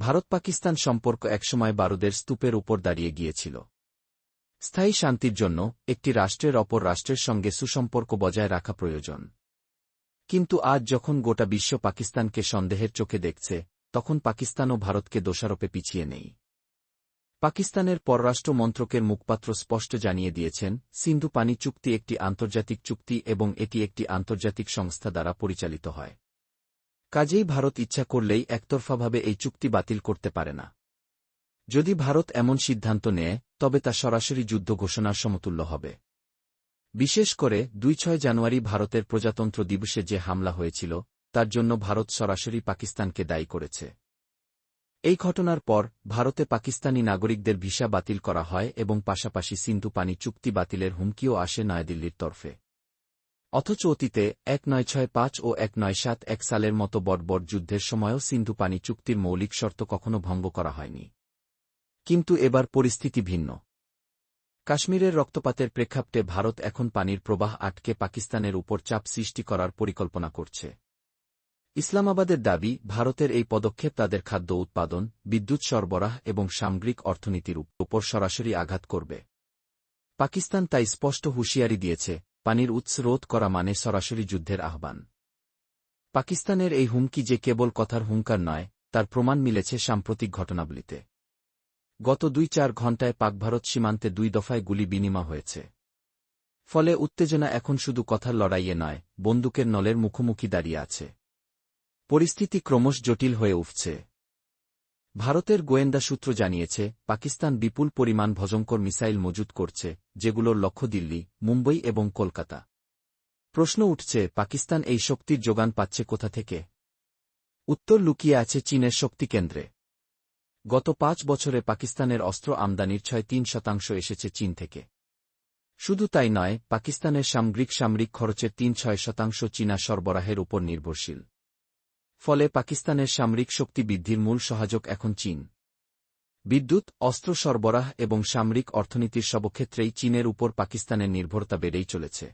ভারত পাকিস্তান সম্পর্ক একসময় বারুদের স্তূপের উপর দাঁড়িয়ে গিয়েছিল। স্থায়ী শান্তির জন্য একটি রাষ্ট্রের অপর রাষ্ট্রের সঙ্গে সুসম্পর্ক বজায় রাখা প্রয়োজন। কিন্তু আজ যখন গোটা বিশ্ব পাকিস্তানকে সন্দেহের চোখে দেখছে, তখন পাকিস্তানও ভারতকে দোষারোপে পিছিয়ে নেই। পাকিস্তানের পররাষ্ট্র মন্ত্রকের মুখপাত্র স্পষ্ট জানিয়ে দিয়েছেন, সিন্ধু পানি চুক্তি একটি আন্তর্জাতিক চুক্তি এবং এটি একটি আন্তর্জাতিক সংস্থা দ্বারা পরিচালিত হয়। কাজেই ভারত ইচ্ছা করলেই একতরফাভাবে এই চুক্তি বাতিল করতে পারে না। যদি ভারত এমন সিদ্ধান্ত নেয়, তবে তা সরাসরি যুদ্ধ ঘোষণার সমতুল্য হবে। বিশেষ করে দুই ছয় জানুয়ারি ভারতের প্রজাতন্ত্র দিবসে যে হামলা হয়েছিল, তার জন্য ভারত সরাসরি পাকিস্তানকে দায়ী করেছে। এই ঘটনার পর ভারতে পাকিস্তানি নাগরিকদের ভিসা বাতিল করা হয় এবং পাশাপাশি সিন্ধু পানি চুক্তি বাতিলের হুমকিও আসে নয়াদিল্লির তরফে। অথচ অতীতে এক নয় ছয় পাঁচ ও এক নয় সাত এক সালের মতো বড়বড় যুদ্ধের সময়ও সিন্ধু পানি চুক্তির মৌলিক শর্ত কখনো ভঙ্গ করা হয়নি। কিন্তু এবার পরিস্থিতি ভিন্ন। কাশ্মীরের রক্তপাতের প্রেক্ষাপটে ভারত এখন পানির প্রবাহ আটকে পাকিস্তানের উপর চাপ সৃষ্টি করার পরিকল্পনা করছে। ইসলামাবাদের দাবি, ভারতের এই পদক্ষেপ তাদের খাদ্য উৎপাদন, বিদ্যুৎ সরবরাহ এবং সামগ্রিক অর্থনীতির উপর সরাসরি আঘাত করবে। পাকিস্তান তাই স্পষ্ট হুঁশিয়ারি দিয়েছে পানির উৎস রোধ করা মানে সরাসরি যুদ্ধের আহ্বান। পাকিস্তানের এই হুমকি যে কেবল কথার হুঙ্কার নয়, তার প্রমাণ মিলেছে সাম্প্রতিক ঘটনাবলিতে। গত দুই চার ঘণ্টায় পাকভারত সীমান্তে দুই দফায় গুলি বিনিময় হয়েছে। ফলে উত্তেজনা এখন শুধু কথার লড়াইয়ে নয়, বন্দুকের নলের মুখোমুখি দাঁড়িয়ে আছে। পরিস্থিতি ক্রমশ জটিল হয়ে উঠছে। ভারতের গোয়েন্দা সূত্র জানিয়েছে, পাকিস্তান বিপুল পরিমাণ ভজঙ্কর মিসাইল মজুত করছে, যেগুলোর লক্ষ্য দিল্লি, মুম্বই এবং কলকাতা। প্রশ্ন উঠছে, পাকিস্তান এই শক্তির যোগান পাচ্ছে কোথা থেকে? উত্তর লুকিয়ে আছে চীনের শক্তিকেন্দ্রে গত পাঁচ বছরে পাকিস্তানের অস্ত্র আমদানির ছয় তিন শতাংশ এসেছে চীন থেকে। শুধু তাই নয়, পাকিস্তানের সামগ্রিক সামরিক খরচের তিন ছয় শতাংশ চীনা সরবরাহের উপর নির্ভরশীল। ফলে পাকিস্তানের সামরিক শক্তি বৃদ্ধির মূল সহায়ক এখন চীন। বিদ্যুৎ, অস্ত্র সরবরাহ এবং সামরিক অর্থনীতির সবক্ষেত্রেই চীনের উপর পাকিস্তানের নির্ভরতা বেড়েই চলেছে।